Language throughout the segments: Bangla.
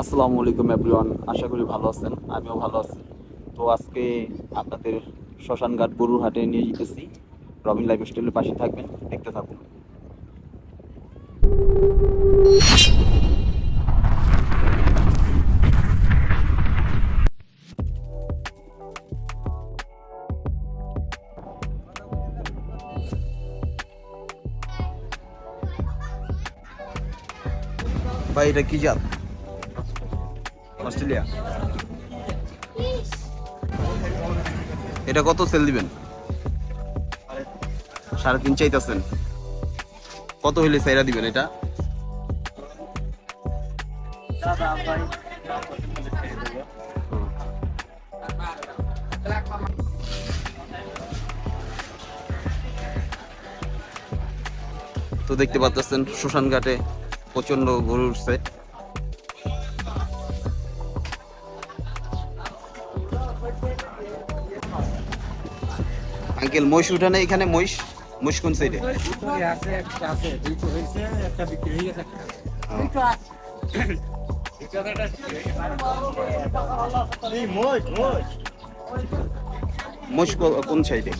আসসালামু আলাইকুম এভরিওয়ান, আশা করি ভালো আছেন, আমিও ভালো আছি। তো আজকে আপনাদের শ্মশানঘাট গরুর হাটে নিয়ে যেতেছি। রবিন লাইফ স্টাইলের পাশে থাকবেন, দেখতে থাকুন। ভাই, এটা কি জাত? অস্ট্রেলিয়া। এটা কত সেল দিবেন? সাড়ে তিন চাইতেছেন। কত হইলে সাইরা দিবেন এটা? তো দেখতে পাচ্ছেন শ্মশান ঘাটে প্রচণ্ড গরু উঠছে। আঙ্কেল মহিষ উঠানে এখানে, মহিষ? মহিষ কোন সাইডে? মহিষ কোন সাইডে?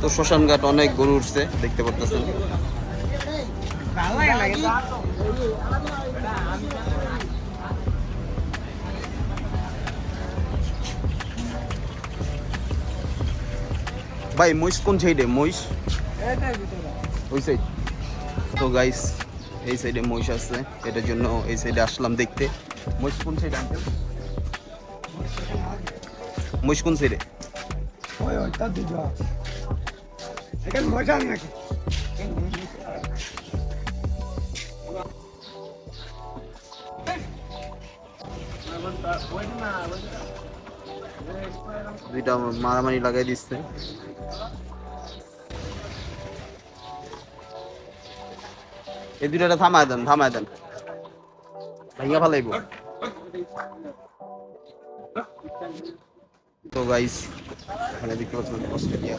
তো শ্মশান ঘাট অনেক গরু উঠছে, দেখতে পাচ্ছেন ভাই মহিষ কোন সাইডে মহিষ? ওই সাইড তো গাইস এই সাইডে মহিষ আছে। এটার জন্য এই সাইডে আসলাম দেখতে। মহিষ কোন সাইডে আনতে মহিষ কোন সাইডে ওই দুইটা মারামারি লাগাই দিচ্ছে। এই দুইটা থামায় দেন থামায় দেন। ভাইয়া ফালাইব। তো গাইস এখানে দেখতে পাচ্ছেন অস্ট্রেলিয়া।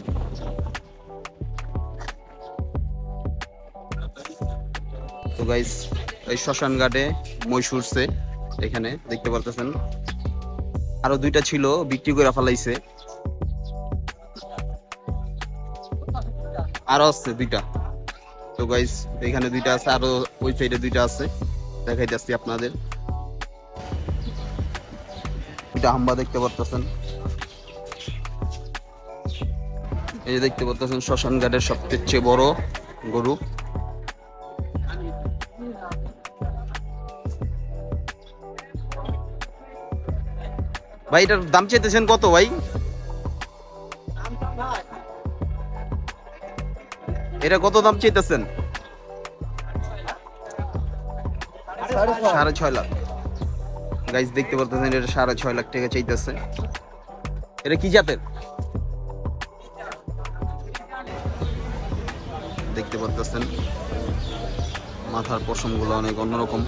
তো গাইস এই শ্মশান ঘাটে মহিষ উঠছে এখানে দেখতে পারতেছেন। আরও দুইটা ছিল, বিক্রি করে ফেলাইছে। আরও আছে দুইটা। তো গাইস এখানে দুইটা আছে, আরও ওই সাইডে দুইটা আছে। দেখাই যাচ্ছি আপনাদের। দুইটা হাম্বা দেখতে পারতেছেন। এই দেখতে পারতেছেন শ্মশান ঘাটের সবচেয়ে চেয়ে বড় গরু। ভাই, এটার দাম চাইতেছেন কত ভাই? এটা কত দাম চাইতেছেন? সাড়ে ছয় লাখ। গাইজ দেখতে পারতেছেন, এটা সাড়ে ছয় লাখ টাকা চাইতেছে। এটা কি জাতের? দেখতে পারতেছেন, মাথার পশমগুলো অনেক অন্যরকম।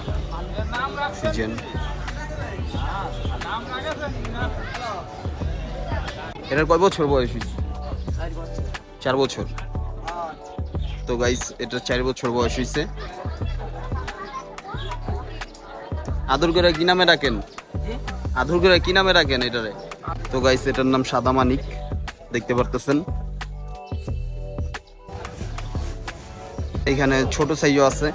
সিজন এটার কয় বছর বয়স হয়েছে? চার বছর। তো গাইস এটা চার বছর বয়স হয়েছে। আদর করে কি নামে রাখেন আদর করে কি নামে রাখেন এটারে? তো গাইস এটার নাম সাদা মানিক। দেখতে পারতেছেন? এখানে ছোট সাইজও আছে।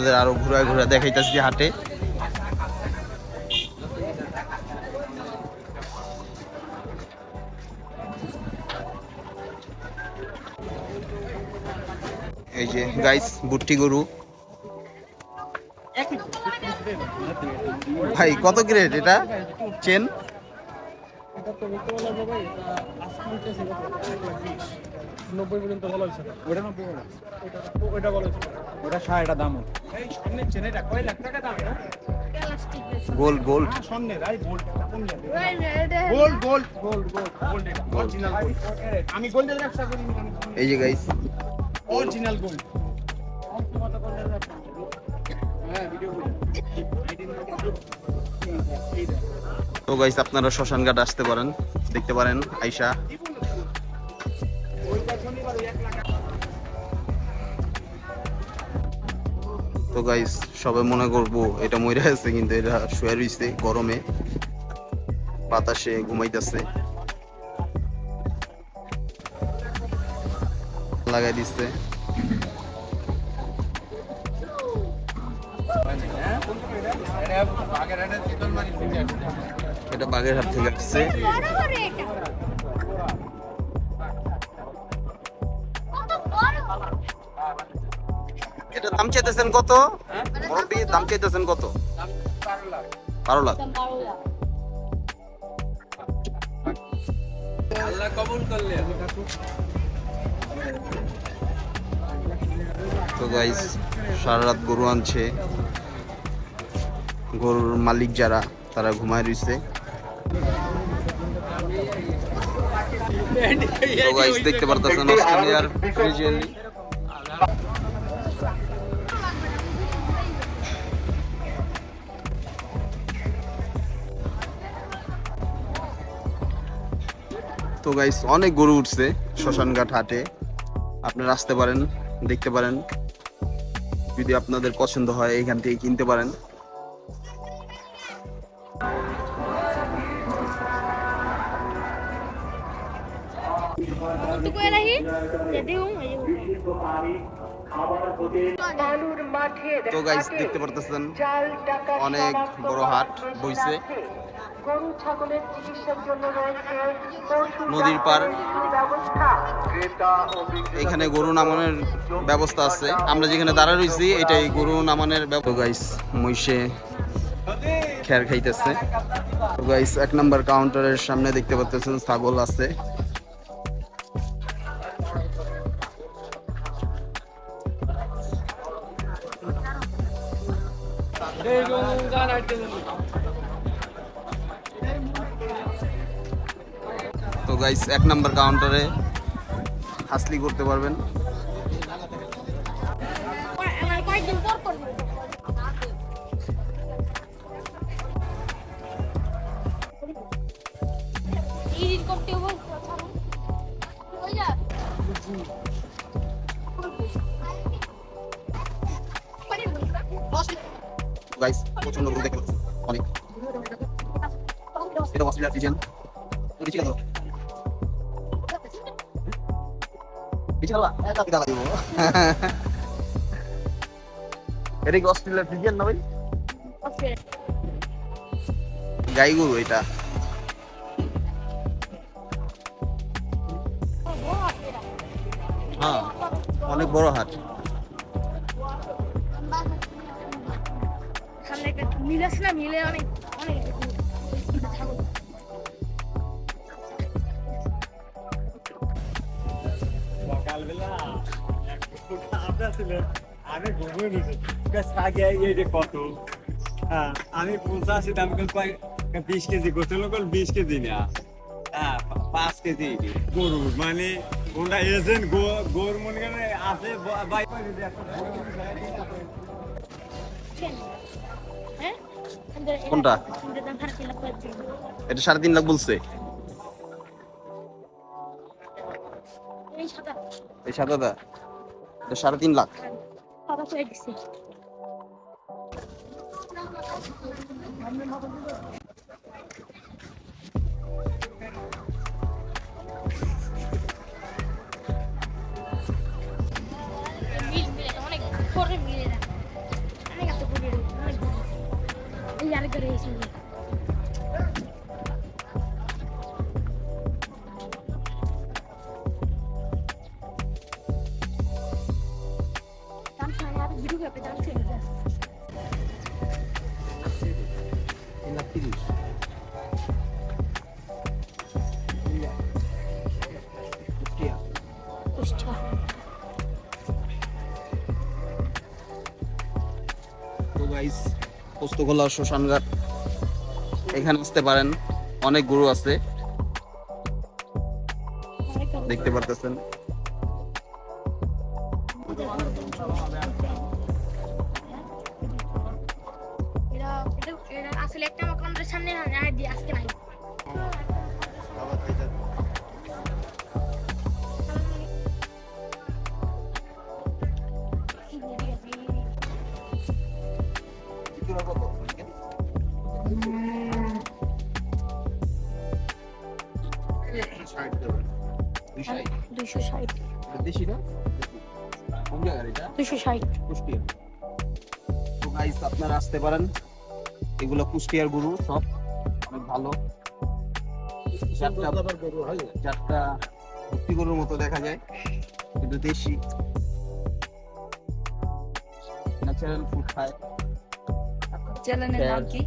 আপনাদের আরও ঘুরা ঘুরা দেখাইতেছি হাটে। এই যে গাইস বুট্টি গরু। ভাই, কত গ্রেড এটা? চেন এটা এটা। নব্বই পর্যন্ত হয়েছে ওটা নব্বই বলা। ওইটা ভালো হয়েছে ওটা ষাটটা দাম। এই সামনে চেনেটা কয় লাখ টাকা দাম এটা গোল গোল সামনে রাই গোল্ড। কোন জায়গায় gold gold gold gold gold gold. আমি গোল্ডের ব্যবসা করি এই যে গাইস অরিজিনাল গোল্ড তো গাইস আপনারা শ্মশান ঘাট আসতে পারেন। দেখতে পারেন আইসা। তো গাইস সবাই মনে করব এটা মরে আছে, কিন্তু এটা শুয়ে রইছে গরমে। বাতাসে ঘুমাইতেছে। লাগাই দিচ্ছে এটা বাগের হাত থেকে আসছে। এটা দাম চাইতেছেন কত? মুরব্বী দাম চাইতেছেন কত? বারো লাখ। আল্লাহ কবুল করলে। তো গাইস সারা রাত গরু আনছে। গরুর মালিক যারা তারা ঘুমায় তো গাইস দেখতে পারতেছেন অস্ট্রেলিয়ার তো গাইস অনেক গরু উঠছে শ্মশানঘাট হাটে। আপনারা আসতে পারেন দেখতে পারেন। যদি আপনাদের পছন্দ হয় এখান থেকে কিনতে পারেন। তো গাইস দেখতে পারতেছেন অনেক বড় হাট বইছে। আছে। গরু ছাগলের চিকিৎসার জন্য রয়েছে নদীর পার। এখানে গরু নামানোর ব্যবস্থা আছে আমরা যেখানে দাঁড়া রয়েছি এটাই গরু নামানোর ব্যবস্থা গাইস মহিষে খেয়ার খাইতেছে গাইস এক নম্বর কাউন্টারের সামনে দেখতে পাচ্ছেন ছাগল আছে গাইস এক নাম্বার কাউন্টারে হাসলি করতে পারবেন। গাইস প্রচণ্ড অনেক। এটা ফ্রিজিয়ান কি দাম এটা কি অস্ট্রেলিয়ার ফ্রিজিয়ান না ভাই গাই গরু এটা। হ্যাঁ অনেক বড় হাট সামনে মিল আছে না মিলে অনেক অনেক। সকালবেলা আপনার আমি ঘুমিয়ে নিয়েছি। আগে এই যে কত হ্যাঁ আমি পঞ্চাশি দাম বিশ কেজি বিশ কেজি না। হ্যাঁ পাঁচ কেজি। গরু মানে ওটা এজেন্ট গরু মনে করেন আছে হ্যাঁ? কোনটা? এটা সাড়ে তিন লাখ বলছে। এই সাদাটা সাড়ে তিন লাখ। সাদা করে মিল অনেক না অনেক পরে অনেক এই আরেক গাড়ি করে দাম কুষ্টিয়া তো গাইস পোস্তগোলা শ্মশানঘাট এখানে আসতে পারেন। অনেক গরু আছে। দেখতে পারতেছেন। আসলে একটা আমার কাউন্টারের সামনে আর দিয়ে আজকে নাই। দুশো ষাট। দেশি না দুশো ষাট। কুষ্টিয়া তো গাইস আপনারা আসতে পারেন। এগুলো কুষ্টিয়ার গরু সব অনেক ভালো। চারটা চারটা ভর্তি গরুর মতো দেখা যায় কিন্তু দেশি। ন্যাচারাল ফুড খায়। চ্যানেলের নাম কি?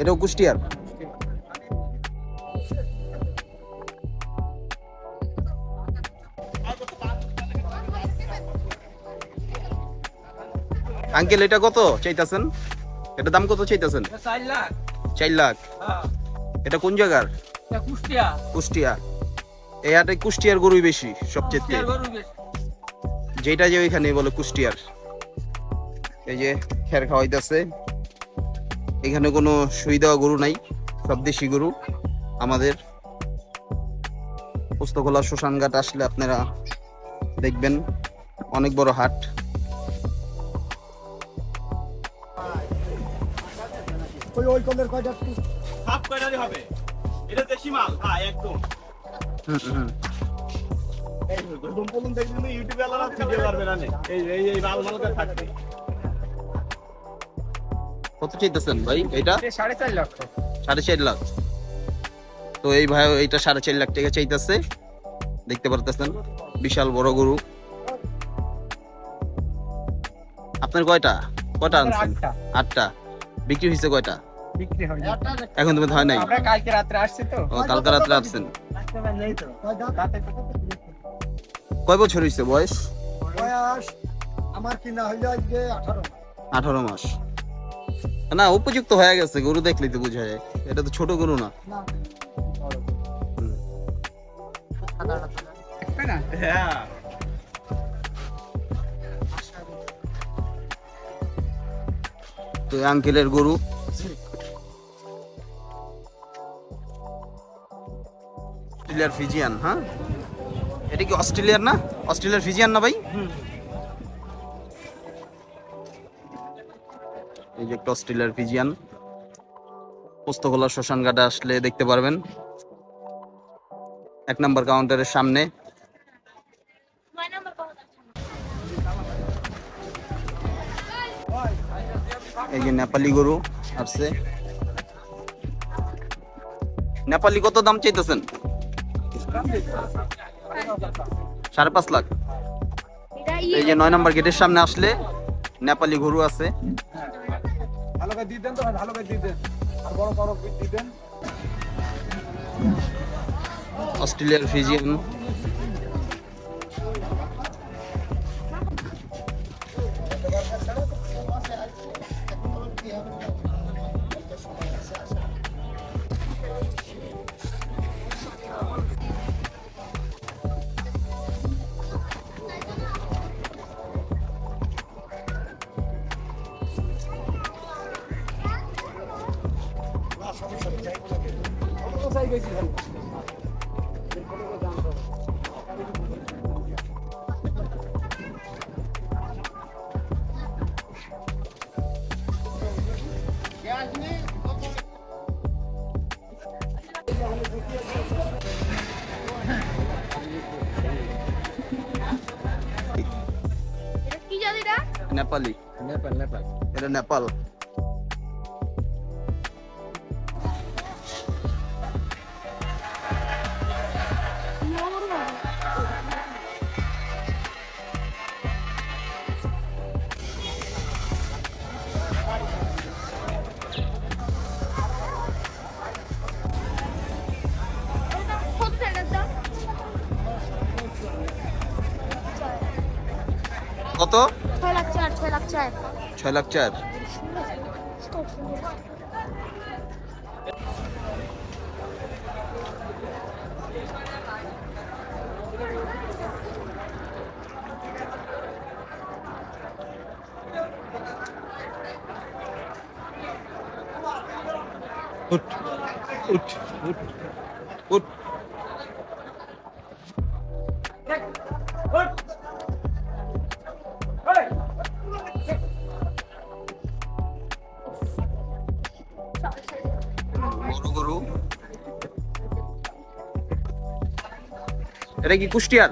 এটাও কুষ্টিয়ার। আঙ্কেল এটা কত চাইতাছেন? এটা দাম কত চাইতাছেন? চার লাখ। হ্যাঁ। এটা কোন জায়গার? কুষ্টিয়া। কুষ্টিয়া। এই হাটে কুষ্টিয়ার গরুই বেশি সবচেয়ে যেটা যে ওইখানে বলে কুষ্টিয়ার। এই যে খের খাওয়াইতেছে। এখানে কোনো সুই দেওয়া গরু নাই সব দেশি গরু। আমাদের পুস্তকলা শ্মশানঘাট আসলে আপনারা দেখবেন অনেক বড় হাট। হ্যাঁ ইউটিউবে এই এই মাল মালটা থাকবে। কত চাইতেছেন ভাই এটা সাড়ে চার লক্ষ সাড়ে চার লাখ। তো এই ভাই এইটা সাড়ে চার লাখ টাকা চাইতেছে। দেখতে পারতেছেন? বিশাল বড় গরু। আপনার কয়টা? কয়টা আনছেন? আটটা। বিক্রি হয়েছে কয়টা? এখন তুমি হয় নাই? কালকে রাত্রে আসছি তো। ও, কালকে রাত্রে আসছেন। কয় বছর হয়েছে বয়স? বয়স আমার কিনা হইল আজকে আঠারো আঠারো মাস। না উপযুক্ত হয়ে গেছে গরু দেখলেই তো বোঝা যায়। এটা তো ছোট গরু না। তো আঙ্কেলের গরু। অস্ট্রেলিয়ার ফিজিয়ান হ্যাঁ? এটা কি অস্ট্রেলিয়ার না? অস্ট্রেলিয়ার ফিজিয়ান না ভাই? এই যে একটা অস্ট্রেলিয়ার ফিজিয়ান, পোস্তগোলা শ্মশান ঘাটে আসলে দেখতে পারবেন। এক নম্বর কাউন্টারের সামনে। এই যে নেপালি গরু আসছে। নেপালি কত দাম চাইতেছেন? সাড়ে পাঁচ লাখ। এই যে নয় নম্বর গেটের সামনে আসলে নেপালি গরু আছে। ভালো করে দিয়ে দেন তো ভাই, ভালো করে দিয়ে দেন। আর বড় বড় দিয়ে দেন। অস্ট্রেলিয়ার Fijian. Nepal, League. Nepal, Nepal. Era Nepal. tuh? বাবা চার ছয় লাখ চার উঠ উঠ উঠ উঠ এটা কি কুষ্টিয়ার?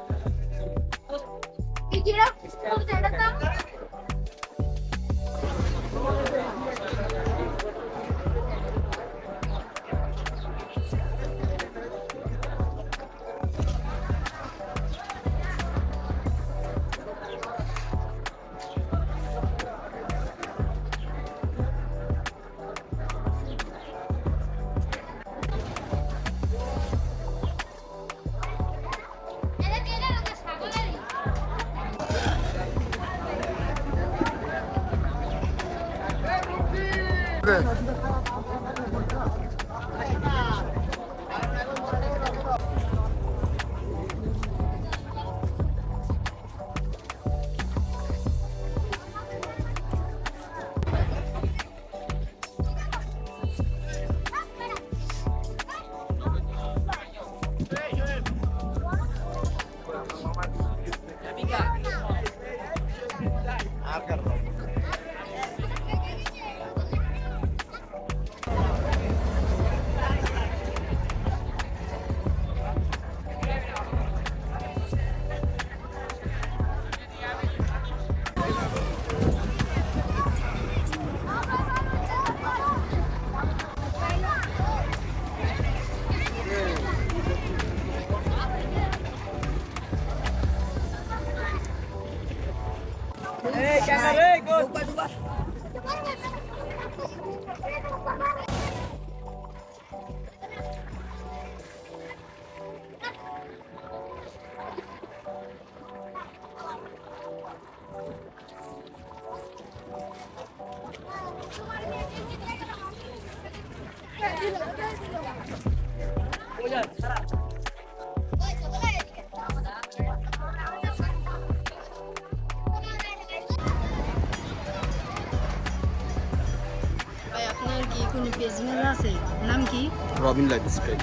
রবিন লাইফ স্টাইল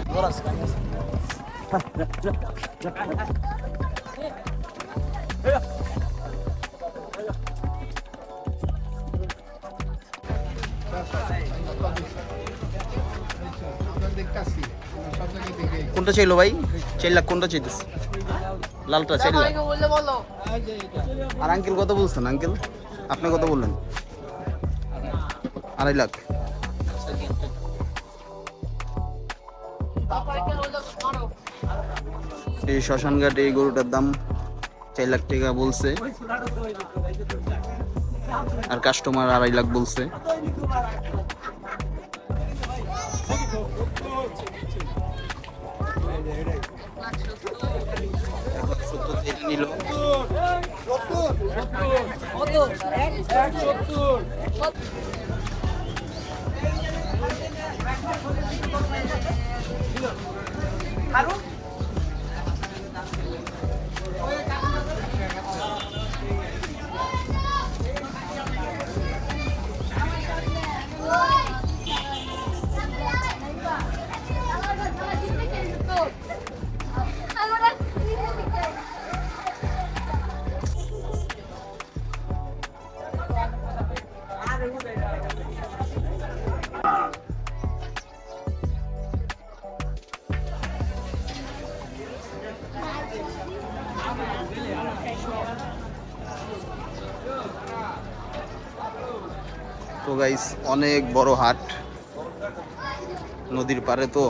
কোনটা চাইলো ভাই? চার লাখ কোনটা চাইতেছে? লালটা চার লাখ আর আঙ্কেল কত বলছেন আঙ্কেল আপনি কত বললেন? আড়াই লাখ। এই শ্মশানঘাটে এই গরুটার দাম চার লাখ টাকা বলছে। আর কাস্টমার আড়াই লাখ বলছে। নিল গাইস অনেক বড় হাট। নদীর পারে তো